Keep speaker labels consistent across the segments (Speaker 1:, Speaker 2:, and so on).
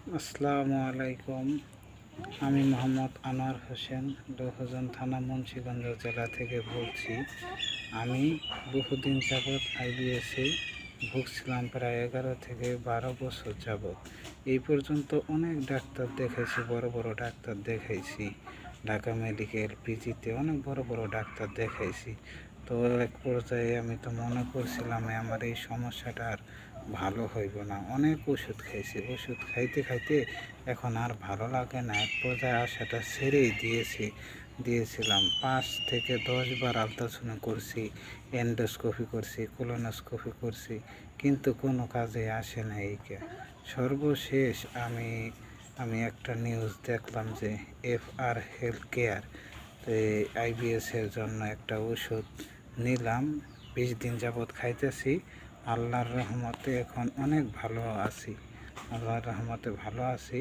Speaker 1: আসসালামু আলাইকুম। আমি মোহাম্মদ আনোয়ার হোসেন লোহজন থানা মুন্সিগঞ্জ জেলা থেকে বলছি, আমি বহুদিন যাবৎ আইবিএসে ভুগছিলাম প্রায় এগারো থেকে বারো বছর যাবৎ। এই পর্যন্ত অনেক ডাক্তার দেখাইছি বড় বড় ডাক্তার দেখাইছি ঢাকা মেডিকেল পিজিতে অনেক বড় বড় ডাক্তার দেখাইছি তো এক পর্যায়ে আমি তো মনে করছিলাম আমার এই সমস্যাটার ভালো হইব না। অনেক ওষুধ খাইছি। ওষুধ খাইতে খাইতে এখন আর ভালো লাগে না। এক পর্যায়ে আশাটা ছেড়েই দিয়েছি। দিয়েছিলাম। পাঁচ থেকে দশ বার আলট্রাসাউন্ড করছি, এন্ডোস্কোপি করছি, কোলোনোস্কোপি করছি, কিন্তু কোনো কাজে আসে না এইকে। সর্বশেষ আমি আমি একটা নিউজ দেখলাম যে এফ আর হেলথ কেয়ার আইবিএসের জন্য একটা ওষুধ নিলাম। বিশ দিন যাবৎ খাইতেছি। আল্লাহর রহমতে এখন অনেক ভালো আছি। আল্লাহর রহমতে ভালো আছি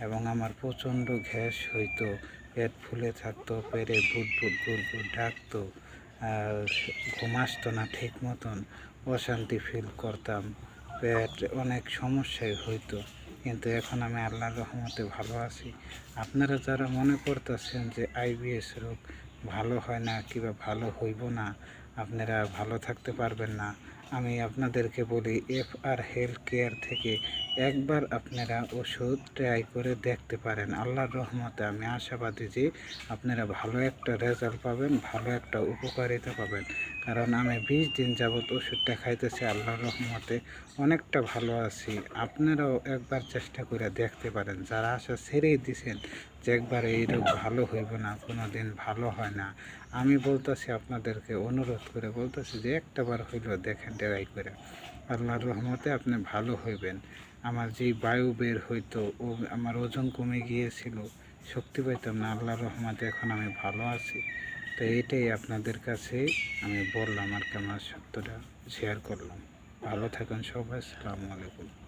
Speaker 1: এবং আমার প্রচণ্ড গ্যাস হইতো, পেট ফুলে থাকতো, পেটে বুট বুট গুড় গুড় ডাকতো ঘুম আসতো না ঠিক মতন। অশান্তি ফিল করতাম, পেট অনেক সমস্যায় হইতো, কিন্তু এখন আমি আল্লাহর রহমতে ভালো আছি। আপনারা যারা মনে করতেছেন যে আইবিএস রোগ ভালো হয় না কিংবা ভালো হইব না আপনারা ভালো থাকতে পারবেন না। আমি আপনাদেরকে বলি এফ আর হেলথ কেয়ার থেকে একবার আপনারা ওষুধ ট্রাই করে দেখতে পারেন। আল্লাহর রহমতে আমি আশাবাদী যে আপনারা ভালো একটা রেজাল্ট পাবেন, ভালো একটা উপকারিতা পাবেন। কারণ আমি বিশ দিন যাবৎ ওষুধটা খাইতেছি আল্লাহর রহমতে অনেকটা ভালো আছি। আপনারাও একবার চেষ্টা করে দেখতে পারেন, যারা আশা ছেড়েই দিছেন যে একবার এই রোগ ভালো হইব না কোনো দিন ভালো হয় না। আমি বলতেছি আপনাদেরকে অনুরোধ করে, বলতেছি যে একটা বার হইলেও দেখেন ট্রাই করে। আল্লাহর রহমতে আপনি ভালো হইবেন। আমার যেই বায়ু বের হইতো, ও আমার ওজন কমে গিয়েছিল, শক্তি পাইতাম না, আল্লাহর রহমতে এখন আমি ভালো আছি। তো এটাই আপনাদের কাছে আমি বললাম আর কি, আমার সত্যটা শেয়ার করলাম। ভালো থাকুন সবাই, আসসালামু আলাইকুম।